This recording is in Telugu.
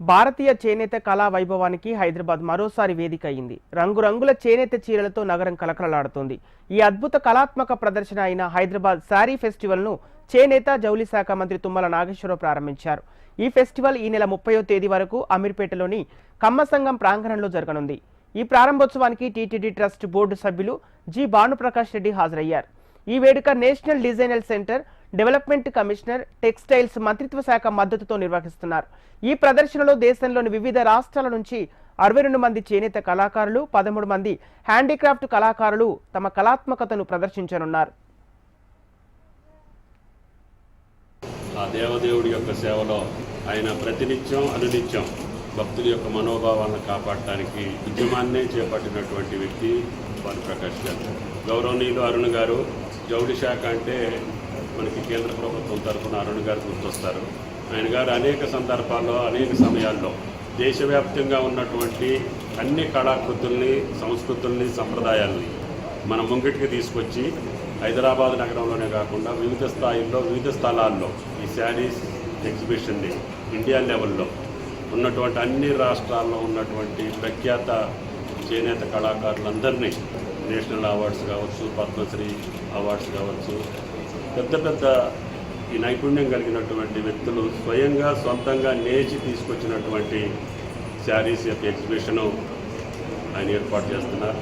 భారతీయ చేనేత కళా వైభవానికి హైదరాబాద్ మరోసారి వేదిక అయింది. రంగురంగుల చేనేత చీరలతో నగరం కలకలలాడుతోంది. ఈ అద్భుత కళాత్మక ప్రదర్శన అయిన హైదరాబాద్ శారీ ఫెస్టివల్ను చేనేత జౌలి శాఖ మంత్రి తుమ్మల నాగేశ్వరరావు ప్రారంభించారు. ఈ ఫెస్టివల్ ఈ నెల ముప్పయో తేదీ వరకు అమీర్పేటలోని కమ్మసంగం ప్రాంగణంలో జరగనుంది. ఈ ప్రారంభోత్సవానికి టీటీడీ ట్రస్ట్ బోర్డు సభ్యులు జి. భానుప్రకాష్ రెడ్డి హాజరయ్యారు. ఈ వేడుక national designer centre development commissioner textiles మంత్రిత్వ శాఖ మద్దతుతో నిర్వహిస్తున్నారు. ఈ ప్రదర్శనలో దేశంలోని వివిధ రాష్ట్రాల నుంచి అరవై రెండు మంది చేనేత కళాకారులు పదమూడు మంది హ్యాండీక్రాఫ్ట్ కళాకారులు తమ కళాత్మకతను ప్రదర్శించనున్నారు. ఆ దేవదేవుడి యొక్క సేవలో ఆయన ప్రతినిత్యం అనునిత్యం భక్తుల యొక్క మనోభావాలను కాపాడటానికి ఉద్యమాన్నే చేపట్టినటువంటి వ్యక్తి భానుప్రకాష్ గారు గౌరవనీయులు అరుణ్ గారు జౌడి శాఖ అంటే మనకి కేంద్ర ప్రభుత్వం తరఫున అరుణ్ గారు గుర్తొస్తారు. ఆయన గారు అనేక సందర్భాల్లో అనేక సమయాల్లో దేశవ్యాప్తంగా ఉన్నటువంటి అన్ని కళాకృతుల్ని సంస్కృతుల్ని సంప్రదాయాల్ని మన ముంగిటికి తీసుకొచ్చి హైదరాబాద్ నగరంలోనే కాకుండా వివిధ స్థాయిల్లో వివిధ స్థలాల్లో ఈ శారీస్ ఎగ్జిబిషన్ని ఇండియా లెవెల్లో ఉన్నటువంటి అన్ని రాష్ట్రాల్లో ఉన్నటువంటి ప్రఖ్యాత చేనేత కళాకారులందరినీ నేషనల్ అవార్డ్స్ కావచ్చు పద్మశ్రీ అవార్డ్స్ కావచ్చు పెద్ద పెద్ద ఈ నైపుణ్యం కలిగినటువంటి వ్యక్తులు స్వయంగా సొంతంగా నేచి తీసుకొచ్చినటువంటి శారీస్ యొక్క ఎగ్జిబిషను ఆయన ఏర్పాటు చేస్తున్నారు.